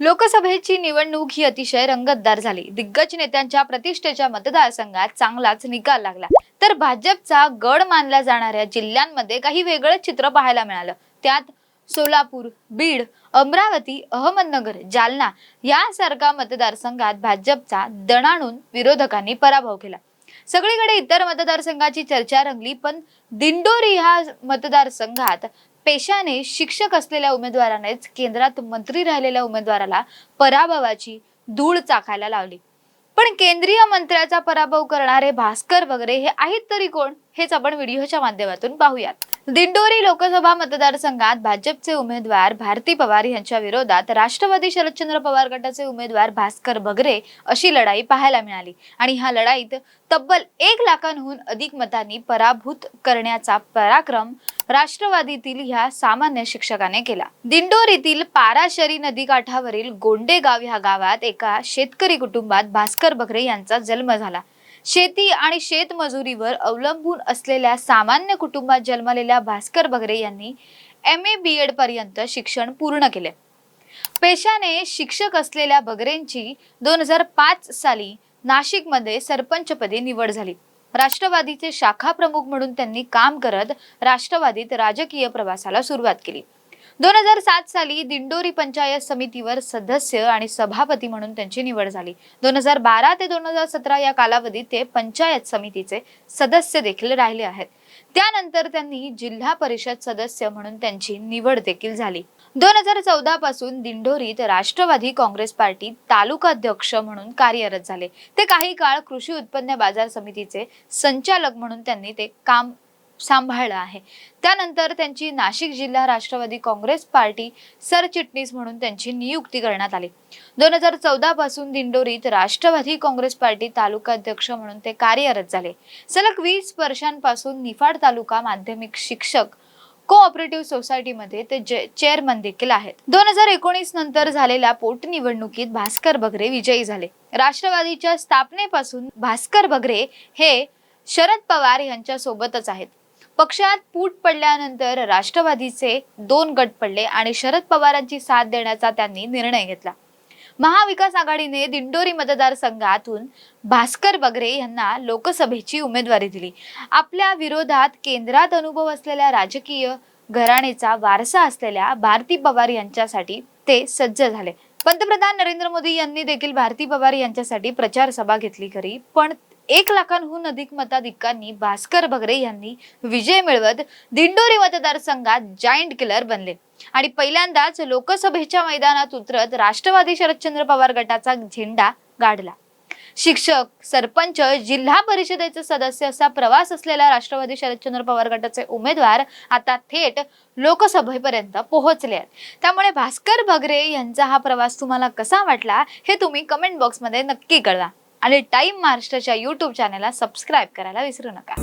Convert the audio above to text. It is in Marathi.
लोकसभेची निवडणूक ही अतिशय रंगतदार झाली. दिग्गज नेत्यांच्या प्रतिष्ठेच्या मतदारसंघात चांगलाच निकाल लागला. तर भाजपचा गड मानल्या जाणाऱ्या जिल्ह्यांमध्ये काही वेगळं चित्र पाहायला मिळालं. त्यात सोलापूर बीड अमरावती अहमदनगर जालना यासारख्या मतदारसंघात भाजपचा दणाणून विरोधकांनी पराभव केला. सगळीकडे इतर मतदारसंघाची चर्चा रंगली पण दिंडोरी ह्या मतदारसंघात पेशाने शिक्षक असलेल्या उमेदवारानेच केंद्रात मंत्री राहिलेल्या उमेदवाराला पराभवाची धूळ चाखायला लावली. पण केंद्रीय मंत्र्याचा पराभव करणारे भास्कर वगैरे हे आहेत तरी कोण? हेच आपण व्हिडिओच्या माध्यमातून पाहूयात. दिंडोरी लोकसभा मतदारसंघात भाजपचे उमेदवार भारती पवार यांच्या विरोधात राष्ट्रवादी शरदचंद्र पवार गटाचे उमेदवार भास्कर बगरे अशी लढाई पाहायला मिळाली. आणि ह्या लढाईत तब्बल एक लाखांहून अधिक मतांनी पराभूत करण्याचा पराक्रम राष्ट्रवादीतील ह्या सामान्य शिक्षकाने केला. दिंडोरीतील पाराशरी नदीकाठावरील गोंडेगाव ह्या गावात एका शेतकरी कुटुंबात भास्कर बगरे यांचा जन्म झाला. शेती आणि शेतमजुरीवर अवलंबून असलेल्या सामान्य कुटुंबात जन्मलेल्या भास्कर बगरे यांनी एम ए बी एड पर्यंत शिक्षण पूर्ण केले. पेशाने शिक्षक असलेल्या बगरेंची दोन हजार पाच साली नाशिकमध्ये सरपंचपदी निवड झाली. राष्ट्रवादीचे शाखा प्रमुख म्हणून त्यांनी काम करत राष्ट्रवादीत राजकीय प्रवासाला सुरुवात केली. दोन हजार सात साली दिंडोरी पंचायत समितीवर सदस्य आणि सभापती म्हणून त्यांची निवड झाली. दोन हजार बारा ते दोन हजार सतरा या कालावधीत ते पंचायत समितीचे सदस्य देखील राहिले आहेत. त्यानंतर त्यांनी जिल्हा परिषद सदस्य म्हणून त्यांची निवड देखील झाली. दोन हजार चौदा पासून दिंडोरीत राष्ट्रवादी काँग्रेस पार्टी तालुका अध्यक्ष म्हणून कार्यरत झाले. ते काही काळ कृषी उत्पन्न बाजार समितीचे संचालक म्हणून त्यांनी ते काम सांभाळलं आहे. त्यानंतर त्यांची नाशिक जिल्हा राष्ट्रवादी काँग्रेस पार्टी सरचिटणीस म्हणून त्यांची नियुक्ती करण्यात आली. दोन हजार चौदा पासून दिंडोरीत राष्ट्रवादी काँग्रेस पार्टी तालुका अध्यक्ष म्हणून ते कार्यरत झाले. सलग वीस वर्षांपासून निफाड तालुका माध्यमिक शिक्षक कोऑपरेटिव्ह सोसायटीमध्ये ते चेअरमन देखील आहेत. दोन हजार एकोणीस नंतर झालेल्या पोटनिवडणुकीत भास्कर बगरे विजयी झाले. राष्ट्रवादीच्या स्थापनेपासून भास्कर बगरे हे शरद पवार यांच्या सोबतच आहेत. पक्षात फूट पडल्यानंतर राष्ट्रवादीचे दोन गट पडले आणि शरद पवारांची साथ देण्याचा त्यांनी निर्णय घेतला. महाविकास आघाडीने दिंडोरी मतदारसंघातून भास्कर बगरे यांना लोकसभेची उमेदवारी दिली. आपल्या विरोधात केंद्रात अनुभव असलेल्या राजकीय घराणेचा वारसा असलेल्या भारती पवार यांच्यासाठी ते सज्ज झाले. पंतप्रधान नरेंद्र मोदी यांनी देखील भारती पवार यांच्यासाठी प्रचार सभा घेतली खरी पण एक लाखांहून अधिक मताधिकांनी भास्कर भगरे यांनी विजय मिळवत दिंडोरी मतदारसंघात जायंट किलर बनले. आणि पहिल्यांदाच लोकसभेच्या मैदानात उतरत राष्ट्रवादी शरदचंद्र पवार गटाचा झेंडा गाडला. शिक्षक सरपंच जिल्हा परिषदेचे सदस्य असा प्रवास असलेला राष्ट्रवादी शरदचंद्र पवार गटाचे उमेदवार आता थेट लोकसभेपर्यंत पोहोचले आहेत. त्यामुळे भास्कर भगरे यांचा हा प्रवास तुम्हाला कसा वाटला हे तुम्ही कमेंट बॉक्समध्ये नक्की कळवा. आणि टाइम महाराष्ट्राच्या यूट्यूब चॅनलला सबस्क्राईब करायला विसरू नका.